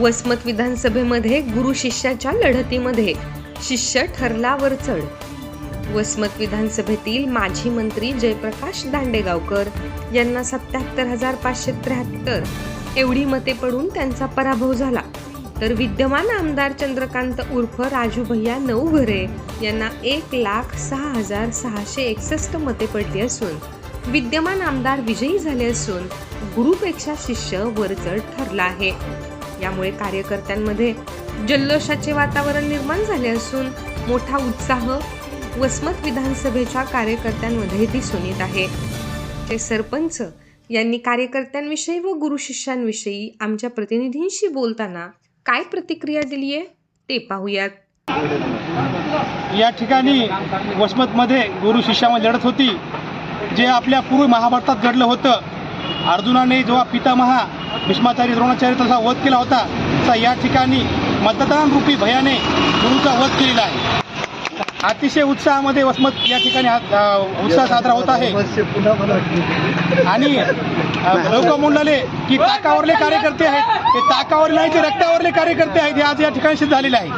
वसमत विधानसभेमध्ये गुरु शिष्याच्या लढतीमध्ये. शिष्य ठरला वरचढ वसमत विधानसभेतील माजी मंत्री जयप्रकाश दांडेगावकर यांना सत्याहत्तर हजार पाचशे त्र्याहत्तर एवढी मते पडून त्यांचा पराभव झाला. तर विद्यमान आमदार चंद्रकांत उर्फ राजू भैया नवघरे यांना एक लाख सहा हजार सहाशे एकसष्ट मते पडली असून विद्यमान आमदार विजयी झाले असून गुरुपेक्षा शिष्य वरचढ ठरला आहे. यामुळे कार्यकर्त्यांमध्ये जल्लोषाचे वातावरण निर्माण झाले असून मोठा उत्साह वसमत विधानसभेच्या कार्यकर्त्यांमध्ये दिसून येत आहे. ते सरपंच यांनी कार्यकर्त्यांविषयी व गुरु शिष्यांविषयी आमच्या प्रतिनिधींशी बोलताना काय प्रतिक्रिया दिली आहे ते पाहूयात. या ठिकाणी वसमतमध्ये गुरु शिष्यामध्ये लढत होती. जे आपल्या पूर्व महाभारतात घडलं होतं. अर्जुनाने जेव्हा पितामहा भीष्माचार्य द्रोणाचार्य तसा वध केला होता तसा या ठिकाणी मतदान रूपी भयाने गुरुचा वध केलेला आहे. अतिशय उत्साहामध्ये वसमत या ठिकाणी हा- उत्साह साजरा होत आहे. आणि लोक म्हणाले की ताकावरले कार्यकर्ते आहेत ते ताकावर नाही ते रक्तावरले कार्यकर्ते आहेत हे आज या ठिकाणी सिद्ध झालेले आहे.